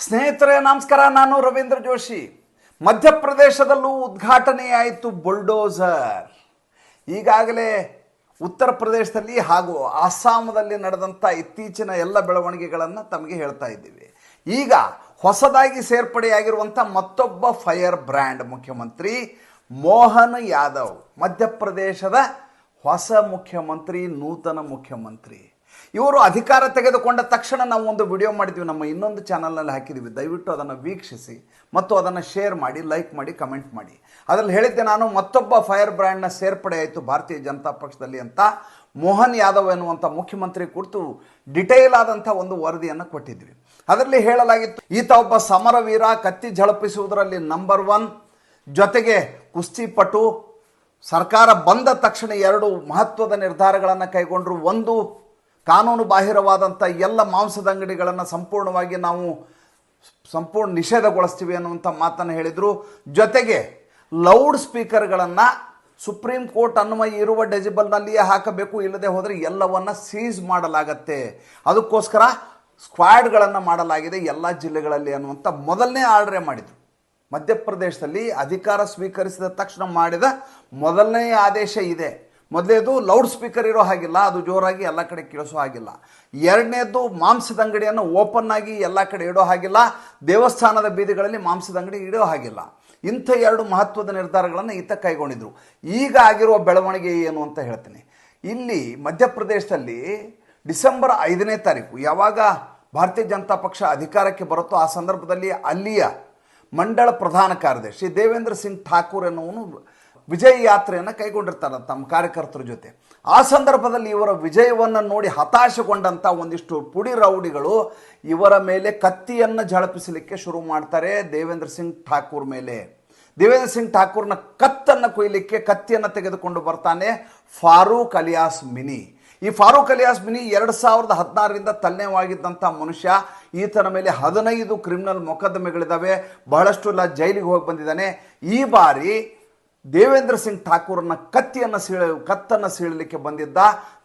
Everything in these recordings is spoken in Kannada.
ಸ್ನೇಹಿತರೆ, ನಮಸ್ಕಾರ. ನಾನು ರವೀಂದ್ರ ಜೋಶಿ. ಮಧ್ಯಪ್ರದೇಶದಲ್ಲೂ ಉದ್ಘಾಟನೆಯಾಯಿತು ಬುಲ್ಡೋಸರ್. ಈಗಾಗಲೇ ಉತ್ತರ ಪ್ರದೇಶದಲ್ಲಿ ಹಾಗೂ ಅಸ್ಸಾಮದಲ್ಲಿ ನಡೆದಂಥ ಇತ್ತೀಚಿನ ಎಲ್ಲ ಬೆಳವಣಿಗೆಗಳನ್ನು ತಮಗೆ ಹೇಳ್ತಾ ಇದ್ದೀವಿ. ಈಗ ಹೊಸದಾಗಿ ಸೇರ್ಪಡೆಯಾಗಿರುವಂಥ ಮತ್ತೊಬ್ಬ ಫೈರ್ ಬ್ರ್ಯಾಂಡ್ ಮುಖ್ಯಮಂತ್ರಿ ಮೋಹನ್ ಯಾದವ್. ಮಧ್ಯಪ್ರದೇಶದ ಹೊಸ ಮುಖ್ಯಮಂತ್ರಿ, ನೂತನ ಮುಖ್ಯಮಂತ್ರಿ. ಇವರು ಅಧಿಕಾರ ತೆಗೆದುಕೊಂಡ ತಕ್ಷಣ ನಾವು ಒಂದು ವಿಡಿಯೋ ಮಾಡಿದ್ವಿ, ನಮ್ಮ ಇನ್ನೊಂದು ಚಾನಲ್ನಲ್ಲಿ ಹಾಕಿದ್ವಿ. ದಯವಿಟ್ಟು ಅದನ್ನು ವೀಕ್ಷಿಸಿ ಮತ್ತು ಅದನ್ನು ಶೇರ್ ಮಾಡಿ ಲೈಕ್ ಮಾಡಿ ಕಮೆಂಟ್ ಮಾಡಿ. ಅದರಲ್ಲಿ ಹೇಳಿದ್ದೆ ನಾನು, ಮತ್ತೊಬ್ಬ ಫೈರ್ ಬ್ರ್ಯಾಂಡ್ನ ಸೇರ್ಪಡೆ ಆಯಿತು ಭಾರತೀಯ ಜನತಾ ಪಕ್ಷದಲ್ಲಿ ಅಂತ. ಮೋಹನ್ ಯಾದವ್ ಎನ್ನುವಂಥ ಮುಖ್ಯಮಂತ್ರಿ ಕುರಿತು ಡಿಟೇಲ್ ಆದಂಥ ಒಂದು ವರದಿಯನ್ನು ಕೊಟ್ಟಿದ್ವಿ. ಅದರಲ್ಲಿ ಹೇಳಲಾಗಿತ್ತು, ಈತ ಒಬ್ಬ ಸಮರವೀರ, ಕತ್ತಿ ಝಳಪಿಸುವುದರಲ್ಲಿ ನಂಬರ್ ಒನ್ ಜೊತೆಗೆ ಕುಸ್ತಿಪಟು, ಸರ್ಕಾರ ಬಂದ ತಕ್ಷಣ ಎರಡು ಮಹತ್ವದ ನಿರ್ಧಾರಗಳನ್ನು ಕೈಗೊಂಡರು. ಒಂದು ಕಾನೂನು ಬಾಹಿರವಾದಂಥ ಎಲ್ಲ ಮಾಂಸದ ಅಂಗಡಿಗಳನ್ನು ಸಂಪೂರ್ಣವಾಗಿ ನಾವು ಸಂಪೂರ್ಣ ನಿಷೇಧಗೊಳಿಸ್ತೀವಿ ಅನ್ನುವಂಥ ಮಾತನ್ನು ಹೇಳಿದರು. ಜೊತೆಗೆ ಲೌಡ್ ಸ್ಪೀಕರ್ಗಳನ್ನು ಸುಪ್ರೀಂ ಕೋರ್ಟ್ ಅನ್ವಯ ಇರುವ ಡೆಜಿಬಲ್ನಲ್ಲಿಯೇ ಹಾಕಬೇಕು, ಇಲ್ಲದೆ ಹೋದರೆ ಎಲ್ಲವನ್ನು ಸೀಸ್ ಮಾಡಲಾಗತ್ತೆ. ಅದಕ್ಕೋಸ್ಕರ ಸ್ಕ್ವಾಡ್ಗಳನ್ನು ಮಾಡಲಾಗಿದೆ ಎಲ್ಲ ಜಿಲ್ಲೆಗಳಲ್ಲಿ ಅನ್ನುವಂಥ ಮೊದಲನೇ ಆರ್ಡ್ರೇ ಮಾಡಿದರು. ಮಧ್ಯಪ್ರದೇಶದಲ್ಲಿ ಅಧಿಕಾರ ಸ್ವೀಕರಿಸಿದ ತಕ್ಷಣ ಮಾಡಿದ ಮೊದಲನೇ ಆದೇಶ ಇದೆ. ಮೊದಲೇದು ಲೌಡ್ ಸ್ಪೀಕರ್ ಇರೋ ಹಾಗಿಲ್ಲ, ಅದು ಜೋರಾಗಿ ಎಲ್ಲ ಕಡೆ ಕೇಳಿಸೋ ಹಾಗಿಲ್ಲ. ಎರಡನೇದು ಮಾಂಸದ ಅಂಗಡಿಯನ್ನು ಓಪನ್ ಆಗಿ ಎಲ್ಲ ಕಡೆ ಇಡೋ ಹಾಗಿಲ್ಲ, ದೇವಸ್ಥಾನದ ಬೀದಿಗಳಲ್ಲಿ ಮಾಂಸದ ಅಂಗಡಿ ಇಡೋ ಹಾಗಿಲ್ಲ. ಇಂಥ ಎರಡು ಮಹತ್ವದ ನಿರ್ಧಾರಗಳನ್ನು ಈತ ಕೈಗೊಂಡಿದ್ರು. ಈಗ ಆಗಿರುವ ಬೆಳವಣಿಗೆ ಏನು ಅಂತ ಹೇಳ್ತೀನಿ. ಇಲ್ಲಿ ಮಧ್ಯಪ್ರದೇಶದಲ್ಲಿ ಡಿಸೆಂಬರ್ ಐದನೇ ತಾರೀಕು, ಯಾವಾಗ ಭಾರತೀಯ ಜನತಾ ಪಕ್ಷ ಅಧಿಕಾರಕ್ಕೆ ಬರುತ್ತೋ ಆ ಸಂದರ್ಭದಲ್ಲಿ ಅಲ್ಲಿಯ ಮಂಡಳ ಪ್ರಧಾನ ಕಾರ್ಯದರ್ಶಿ ದೇವೇಂದ್ರ ಸಿಂಗ್ ಠಾಕೂರ್ ಎನ್ನುವನು ವಿಜಯ ಯಾತ್ರೆಯನ್ನು ಕೈಗೊಂಡಿರ್ತಾರೆ ತಮ್ಮ ಕಾರ್ಯಕರ್ತರ ಜೊತೆ. ಆ ಸಂದರ್ಭದಲ್ಲಿ ಇವರ ವಿಜಯವನ್ನು ನೋಡಿ ಹತಾಶಗೊಂಡಂಥ ಒಂದಿಷ್ಟು ಪುಡಿ ರೌಡಿಗಳು ಇವರ ಮೇಲೆ ಕತ್ತಿಯನ್ನು ಝಳಪಿಸಲಿಕ್ಕೆ ಶುರು ಮಾಡ್ತಾರೆ ದೇವೇಂದ್ರ ಸಿಂಗ್ ಠಾಕೂರ್ ಮೇಲೆ. ದೇವೇಂದ್ರ ಸಿಂಗ್ ಠಾಕೂರ್ನ ಕತ್ತನ್ನು ಕೊಯ್ಲಿಕ್ಕೆ ಕತ್ತಿಯನ್ನು ತೆಗೆದುಕೊಂಡು ಬರ್ತಾನೆ ಫಾರೂಕ್ ಅಲಿಯಾಸ್ ಮಿನಿ. ಈ ಫಾರೂಕ್ ಅಲಿಯಾಸ್ ಮಿನಿ ಎರಡು ಸಾವಿರದ ಹದಿನಾರರಿಂದ ತಲೆವಾಗಿದ್ದಂಥ ಮನುಷ್ಯ. ಈತನ ಮೇಲೆ ಹದಿನೈದು ಕ್ರಿಮಿನಲ್ ಮೊಕದ್ದಮೆಗಳಿದ್ದಾವೆ ಬಹಳಷ್ಟು ಎಲ್ಲ ಜೈಲಿಗೆ ಹೋಗಿ ಬಂದಿದ್ದಾನೆ. ಈ ಬಾರಿ ದೇವೇಂದ್ರ ಸಿಂಗ್ ಠಾಕೂರ್ನ ಕತ್ತಿಯನ್ನು ಸೀಳ, ಕತ್ತನ್ನು ಸೀಳಲಿಕ್ಕೆ ಬಂದಿದ್ದ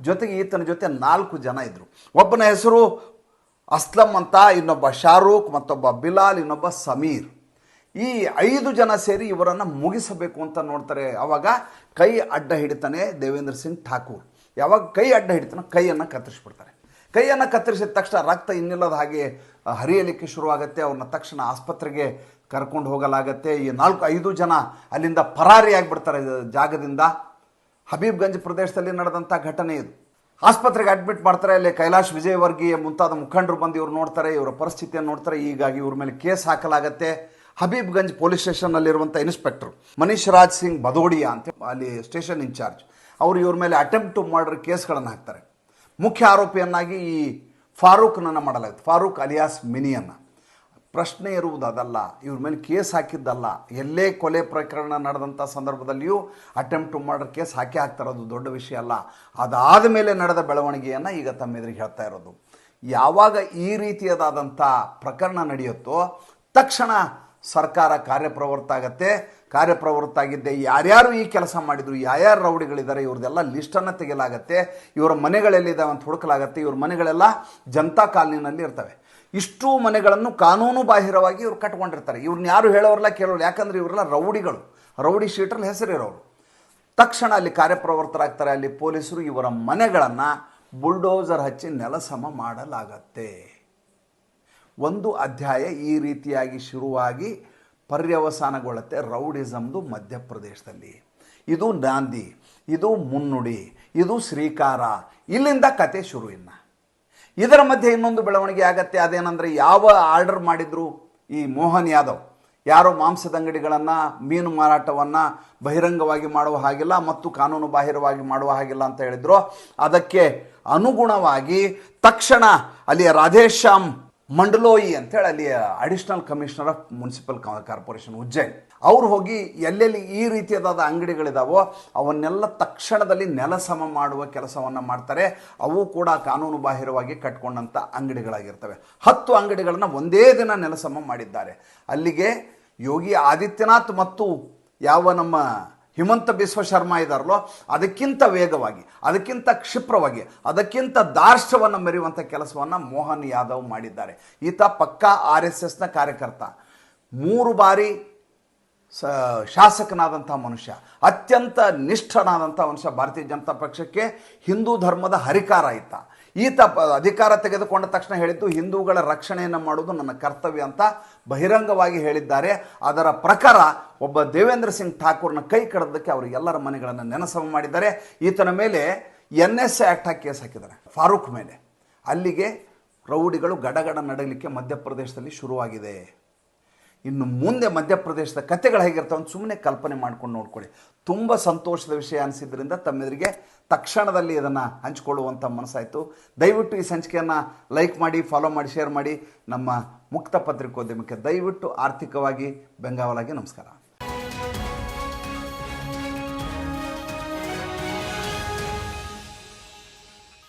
ಜೊತೆಗೆ ಈತನ ಜೊತೆ ನಾಲ್ಕು ಜನ ಇದ್ದರು ಒಬ್ಬನ ಹೆಸರು ಅಸ್ಲಂ ಅಂತ, ಇನ್ನೊಬ್ಬ ಶಾರೂಖ್, ಮತ್ತೊಬ್ಬ ಬಿಲಾಲ್, ಇನ್ನೊಬ್ಬ ಸಮೀರ್. ಈ ಐದು ಜನ ಸೇರಿ ಇವರನ್ನು ಮುಗಿಸಬೇಕು ಅಂತ ನೋಡ್ತಾರೆ. ಅವಾಗ ಕೈ ಅಡ್ಡ ಹಿಡಿತಾನೆ ದೇವೇಂದ್ರ ಸಿಂಗ್ ಠಾಕೂರ್. ಯಾವಾಗ ಕೈ ಅಡ್ಡ ಹಿಡಿತಾನೋ ಕೈಯನ್ನು ಕತ್ತರಿಸ್ಬಿಡ್ತಾರೆ. ಕೈಯನ್ನು ಕತ್ತರಿಸಿದ ತಕ್ಷಣ ರಕ್ತ ಇನ್ನಿಲ್ಲದ ಹಾಗೆ ಹರಿಯಲಿಕ್ಕೆ ಶುರುವಾಗುತ್ತೆ. ಅವ್ರನ್ನ ತಕ್ಷಣ ಆಸ್ಪತ್ರೆಗೆ ಕರ್ಕೊಂಡು ಹೋಗಲಾಗತ್ತೆ. ಈ ನಾಲ್ಕು ಐದು ಜನ ಅಲ್ಲಿಂದ ಪರಾರಿ ಆಗಿಬಿಡ್ತಾರೆ ಜಾಗದಿಂದ. ಹಬೀಬ್ಗಂಜ್ ಪ್ರದೇಶದಲ್ಲಿ ನಡೆದಂಥ ಘಟನೆ ಇದು. ಆಸ್ಪತ್ರೆಗೆ ಅಡ್ಮಿಟ್ ಮಾಡ್ತಾರೆ. ಅಲ್ಲಿ ಕೈಲಾಶ್ ವಿಜಯವರ್ಗೀಯ ಮುಂತಾದ ಮುಖಂಡರು ಬಂದು ಇವ್ರು ನೋಡ್ತಾರೆ, ಇವರ ಪರಿಸ್ಥಿತಿಯನ್ನು ನೋಡ್ತಾರೆ. ಹೀಗಾಗಿ ಇವ್ರ ಮೇಲೆ ಕೇಸ್ ಹಾಕಲಾಗತ್ತೆ. ಹಬೀಬ್ಗಂಜ್ ಪೊಲೀಸ್ ಸ್ಟೇಷನ್ನಲ್ಲಿರುವಂಥ ಇನ್ಸ್ಪೆಕ್ಟರ್ ಮನೀಶ್ ರಾಜ್ ಸಿಂಗ್ ಬದೋಡಿಯಾ ಅಂತ ಅಲ್ಲಿ ಸ್ಟೇಷನ್ ಇನ್ಚಾರ್ಜ್. ಅವರು ಇವ್ರ ಮೇಲೆ ಅಟೆಂಪ್ಟ್ ಟು ಮರ್ಡರ್ ಕೇಸ್ಗಳನ್ನು ಹಾಕ್ತಾರೆ. ಮುಖ್ಯ ಆರೋಪಿಯನ್ನಾಗಿ ಈ ಫಾರೂಕ್ನನ್ನು ಮಾಡಲಾಗುತ್ತೆ ಫಾರೂಕ್ ಅಲಿಯಾಸ್ ಮಿನಿಯನ್ನು. ಪ್ರಶ್ನೆ ಅದಲ್ಲ. ಇವ್ರ ಮೇಲೆ ಕೇಸ್ ಹಾಕಿದ್ದಲ್ಲ. ಎಲ್ಲೇ ಕೊಲೆ ಪ್ರಕರಣ ನಡೆದಂಥ ಸಂದರ್ಭದಲ್ಲಿಯೂ ಅಟೆಂಪ್ಟ್ ಟು ಕೇಸ್ ಹಾಕಿ ಹಾಕ್ತಾರೋದು ದೊಡ್ಡ ವಿಷಯ ಅಲ್ಲ. ಅದಾದ ಮೇಲೆ ನಡೆದ ಬೆಳವಣಿಗೆಯನ್ನು ಈಗ ತಮ್ಮ ಎದುರಿಗೆ ಹೇಳ್ತಾ ಇರೋದು. ಯಾವಾಗ ಈ ರೀತಿಯದಾದಂಥ ಪ್ರಕರಣ ನಡೆಯುತ್ತೋ ತಕ್ಷಣ ಸರ್ಕಾರ ಕಾರ್ಯಪ್ರವೃತ್ತ ಆಗತ್ತೆ. ಕಾರ್ಯಪ್ರವೃತ್ತ ಆಗಿದ್ದೆ ಯಾರ್ಯಾರು ಈ ಕೆಲಸ ಮಾಡಿದ್ರು, ಯಾರ್ಯಾರು ರೌಡಿಗಳಿದ್ದಾರೆ, ಇವ್ರದ್ದೆಲ್ಲ ಲಿಸ್ಟನ್ನು ತೆಗೆಯಲಾಗತ್ತೆ. ಇವರ ಮನೆಗಳೆಲ್ಲಿದ್ದಾವೆ ಅಂತ ಹುಡುಕಲಾಗತ್ತೆ. ಇವ್ರ ಮನೆಗಳೆಲ್ಲ ಜನತಾ ಕಾಲನಿನಲ್ಲಿ ಇರ್ತವೆ. ಇಷ್ಟು ಮನೆಗಳನ್ನು ಕಾನೂನು ಬಾಹಿರವಾಗಿ ಇವ್ರು ಕಟ್ಕೊಂಡಿರ್ತಾರೆ. ಇವ್ರನ್ನ ಯಾರು ಹೇಳೋರಲ್ಲ ಕೇಳೋರು ಯಾಕಂದರೆ ಇವರೆಲ್ಲ ರೌಡಿಗಳು. ರೌಡಿ ಶೀಟ್ರಲ್ಲಿ ಹೆಸರಿರೋರು. ತಕ್ಷಣ ಅಲ್ಲಿ ಕಾರ್ಯಪ್ರವರ್ತರಾಗ್ತಾರೆ, ಅಲ್ಲಿ ಪೊಲೀಸರು ಇವರ ಮನೆಗಳನ್ನು ಬುಲ್ಡೋಸರ್ ಹಚ್ಚಿ ನೆಲಸಮ ಮಾಡಲಾಗತ್ತೆ. ಒಂದು ಅಧ್ಯಾಯ ಈ ರೀತಿಯಾಗಿ ಶುರುವಾಗಿ ಪರ್ಯವಸಾನಗೊಳ್ಳುತ್ತೆ ರೌಡಿಸಮ್ದು ಮಧ್ಯಪ್ರದೇಶದಲ್ಲಿ. ಇದು ನಾಂದಿ, ಇದು ಮುನ್ನುಡಿ, ಇದು ಶ್ರೀಕಾರ. ಇಲ್ಲಿಂದ ಕತೆ ಶುರು ಇದರ ಮಧ್ಯೆ ಇನ್ನೊಂದು ಬೆಳವಣಿಗೆ ಆಗತ್ತೆ. ಅದೇನೆಂದರೆ ಯಾವ ಆರ್ಡರ್ ಮಾಡಿದ್ರು ಈ ಮೋಹನ್ ಯಾದವ್, ಯಾರೋ ಮಾಂಸದ ಅಂಗಡಿಗಳನ್ನು, ಮೀನು ಮಾರಾಟವನ್ನು ಬಹಿರಂಗವಾಗಿ ಮಾಡುವ ಹಾಗಿಲ್ಲ ಮತ್ತು ಕಾನೂನು ಬಾಹಿರವಾಗಿ ಮಾಡುವ ಹಾಗಿಲ್ಲ ಅಂತ ಹೇಳಿದ್ರು. ಅದಕ್ಕೆ ಅನುಗುಣವಾಗಿ ತಕ್ಷಣ ಅಲ್ಲಿಯ ರಾಧೇಶ್ಯಾಮ್ ಮಂಡಲೋಯಿ ಅಂತೇಳಿ ಅಲ್ಲಿಯ additional commissioner of municipal corporation Ujjain ಅವ್ರು ಹೋಗಿ ಎಲ್ಲೆಲ್ಲಿ ಈ ರೀತಿಯಾದ ಅಂಗಡಿಗಳಿದಾವೋ ಅವನ್ನೆಲ್ಲ ತಕ್ಷಣದಲ್ಲಿ ನೆಲಸಮ ಮಾಡುವ ಕೆಲಸವನ್ನು ಮಾಡ್ತಾರೆ. ಅವು ಕೂಡ ಕಾನೂನು ಬಾಹಿರವಾಗಿ ಕಟ್ಕೊಂಡಂಥ ಅಂಗಡಿಗಳಾಗಿರ್ತವೆ. ಹತ್ತು ಅಂಗಡಿಗಳನ್ನು ಒಂದೇ ದಿನ ನೆಲಸಮ ಮಾಡಿದ್ದಾರೆ. ಅಲ್ಲಿಗೆ ಯೋಗಿ ಆದಿತ್ಯನಾಥ್ ಮತ್ತು ಯಾವ ನಮ್ಮ ಹಿಮಂತ ಬಿಸ್ವ ಶರ್ಮಾ ಇದ್ದಾರಲ್ಲೋ ಅದಕ್ಕಿಂತ ವೇಗವಾಗಿ, ಅದಕ್ಕಿಂತ ಕ್ಷಿಪ್ರವಾಗಿ, ಅದಕ್ಕಿಂತ ದಾರ್ಷ್ಟ್ಯವನ್ನು ಮೆರೆಯುವಂಥ ಕೆಲಸವನ್ನು ಮೋಹನ್ ಯಾದವ್ ಮಾಡಿದ್ದಾರೆ. ಈತ ಪಕ್ಕಾ ಆರ್ ಎಸ್ ಎಸ್ನ ಕಾರ್ಯಕರ್ತ. ಮೂರು ಬಾರಿ ಸ ಶಾಸಕನಾದಂಥ ಮನುಷ್ಯ, ಅತ್ಯಂತ ನಿಷ್ಠನಾದಂಥ ಮನುಷ್ಯ ಭಾರತೀಯ ಜನತಾ ಪಕ್ಷಕ್ಕೆ ಹಿಂದೂ ಧರ್ಮದ ಹರಿಕಾರ ಆಯ್ತ ಈತ ಅಧಿಕಾರ ತೆಗೆದುಕೊಂಡ ತಕ್ಷಣ ಹೇಳಿದ್ದು, ಹಿಂದೂಗಳ ರಕ್ಷಣೆಯನ್ನು ಮಾಡುವುದು ನನ್ನ ಕರ್ತವ್ಯ ಅಂತ ಬಹಿರಂಗವಾಗಿ ಹೇಳಿದ್ದಾರೆ. ಅದರ ಪ್ರಕಾರ ಒಬ್ಬ ದೇವೇಂದ್ರ ಸಿಂಗ್ ಠಾಕೂರ್ನ ಕೈ ಕಡದಕ್ಕೆ ಅವರು ಎಲ್ಲರ ಮನೆಗಳನ್ನು ನೆನಸಮ ಮಾಡಿದ್ದಾರೆ. ಈತನ ಮೇಲೆ N S A act case ಹಾಕಿದ್ದಾರೆ, ಫಾರೂಕ್ ಮೇಲೆ. ಅಲ್ಲಿಗೆ ರೌಡಿಗಳು ಗಡಗಡ ನಡಲಿಕ್ಕೆ ಮಧ್ಯಪ್ರದೇಶದಲ್ಲಿ ಶುರುವಾಗಿದೆ. ಇನ್ನು ಮುಂದೆ ಮಧ್ಯಪ್ರದೇಶದ ಕಥೆಗಳು ಹೇಗಿರ್ತಾವೆ ಸುಮ್ಮನೆ ಕಲ್ಪನೆ ಮಾಡ್ಕೊಂಡು ನೋಡ್ಕೊಳ್ಳಿ. ತುಂಬ ಸಂತೋಷದ ವಿಷಯ ಅನಿಸಿದ್ರಿಂದ ತಮ್ಮೆದುರಿಗೆ ತಕ್ಷಣದಲ್ಲಿ ಇದನ್ನು ಹಂಚಿಕೊಳ್ಳುವಂಥ ಮನಸ್ಸಾಯಿತು. ದಯವಿಟ್ಟು ಈ ಸಂಚಿಕೆಯನ್ನು ಲೈಕ್ ಮಾಡಿ ಫಾಲೋ ಮಾಡಿ ಶೇರ್ ಮಾಡಿ ನಮ್ಮ ಮುಕ್ತ ಪತ್ರಿಕೋದ್ಯಮಕ್ಕೆ ದಯವಿಟ್ಟು ಆರ್ಥಿಕವಾಗಿ ಬೆಂಗಾವಲಾಗಿ ನಮಸ್ಕಾರ.